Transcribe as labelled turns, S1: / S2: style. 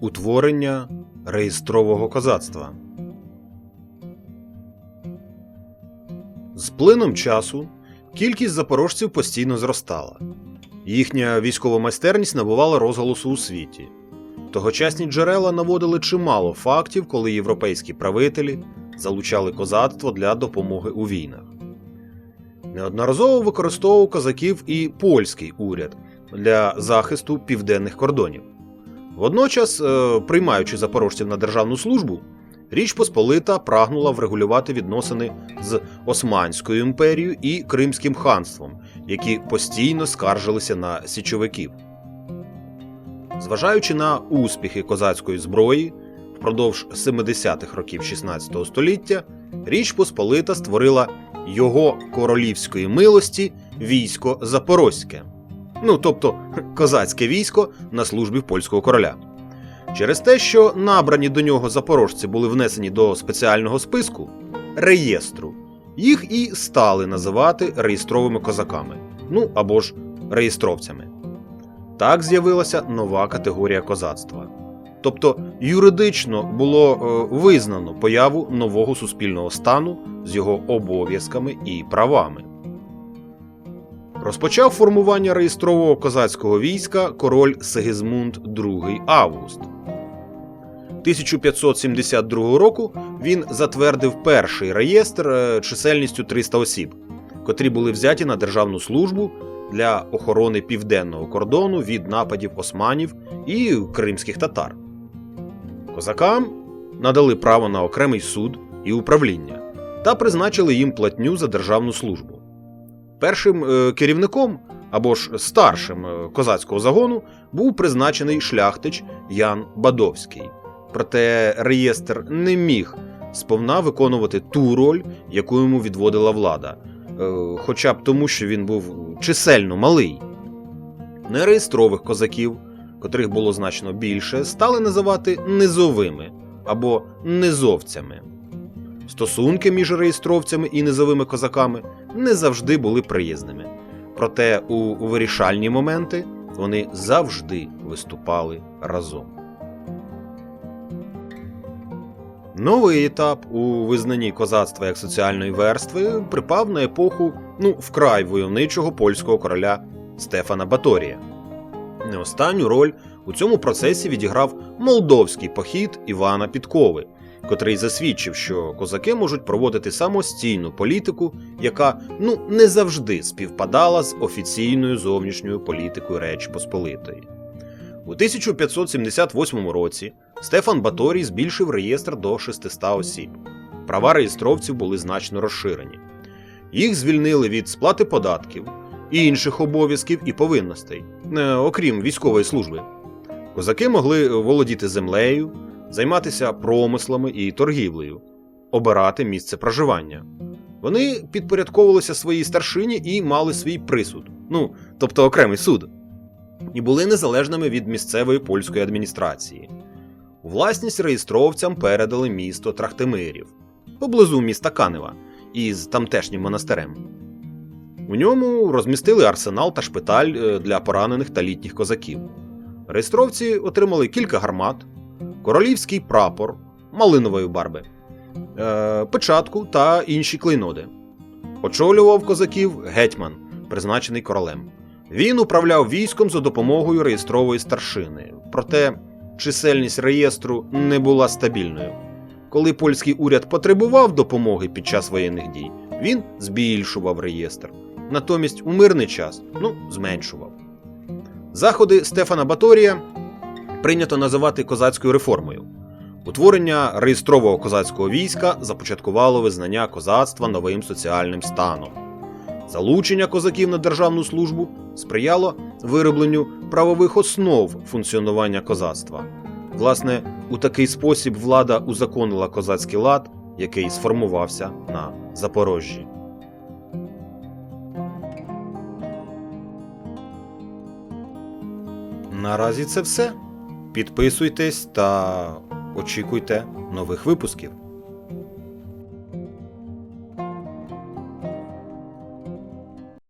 S1: Утворення реєстрового козацтва. З плином часу кількість запорожців постійно зростала. Їхня військова майстерність набувала розголосу у світі. Тогочасні джерела наводили чимало фактів, коли європейські правителі залучали козацтво для допомоги у війнах. Неодноразово використовував козаків і польський уряд для захисту південних кордонів. Водночас, е, приймаючи запорожців на державну службу, Річ Посполита прагнула врегулювати відносини з Османською імперією і Кримським ханством, які постійно скаржилися на січовиків. Зважаючи на успіхи козацької зброї впродовж 70-х років 16 століття, Річ Посполита створила його королівської милості військо Запорозьке, ну тобто козацьке військо на службі польського короля. Через те, що набрані до нього запорожці були внесені до спеціального списку реєстру, їх і стали називати реєстровими козаками, ну або ж реєстровцями. Так з'явилася нова категорія козацтва. Тобто юридично було е, визнано появу нового суспільного стану з його обов'язками і правами. Розпочав формування реєстрового козацького війська король Сигизмунд II Август. 1572 року він затвердив перший реєстр е, чисельністю 300 осіб, котрі були взяті на державну службу для охорони південного кордону від нападів османів і кримських татар. Козакам надали право на окремий суд і управління та призначили їм платню за державну службу. Першим е, керівником або ж старшим е, козацького загону був призначений шляхтич Ян Бадовський. Проте реєстр не міг сповна виконувати ту роль, яку йому відводила влада, е, хоча б тому, що він був чисельно малий. Нереєстрових козаків, котрих було значно більше, стали називати низовими або низовцями. Стосунки між реєстровцями і низовими козаками не завжди були приязними. Проте у вирішальні моменти вони завжди виступали разом. Новий етап у визнанні козацтва як соціальної верстви припав на епоху ну, вкрай войовничого польського короля Стефана Баторія. Не останню роль у цьому процесі відіграв молдовський похід Івана Підкови, котрий засвідчив, що козаки можуть проводити самостійну політику, яка ну не завжди співпадала з офіційною зовнішньою політикою Речі Посполитої. У 1578 році Стефан Баторій збільшив реєстр до 600 осіб. Права реєстровців були значно розширені. Їх звільнили від сплати податків, і інших обов'язків і повинностей, е, окрім військової служби. Козаки могли володіти землею, займатися промислами і торгівлею, обирати місце проживання. Вони підпорядковувалися своїй старшині і мали свій присуд, ну тобто окремий суд, і були незалежними від місцевої польської адміністрації. Власність реєстровцям передали місто Трахтимирів поблизу міста Канева із тамтешнім монастирем. У ньому розмістили арсенал та шпиталь е, для поранених та літніх козаків. Реєстровці отримали кілька гармат, королівський прапор малинової барби, е, печатку та інші клейноди. Очолював козаків гетьман, призначений королем. Він управляв військом за допомогою реєстрової старшини, проте чисельність реєстру не була стабільною. Коли польський уряд потребував допомоги під час воєнних дій, він збільшував реєстр. Натомість у мирний час ну, зменшував. Заходи Стефана Баторія прийнято називати козацькою реформою. Утворення реєстрового козацького війська започаткувало визнання козацтва новим соціальним станом. Залучення козаків на державну службу сприяло виробленню правових основ функціонування козацтва. Власне, у такий спосіб влада узаконила козацький лад, який сформувався на Запорожжі. Наразі це все. Підписуйтесь та очікуйте нових випусків.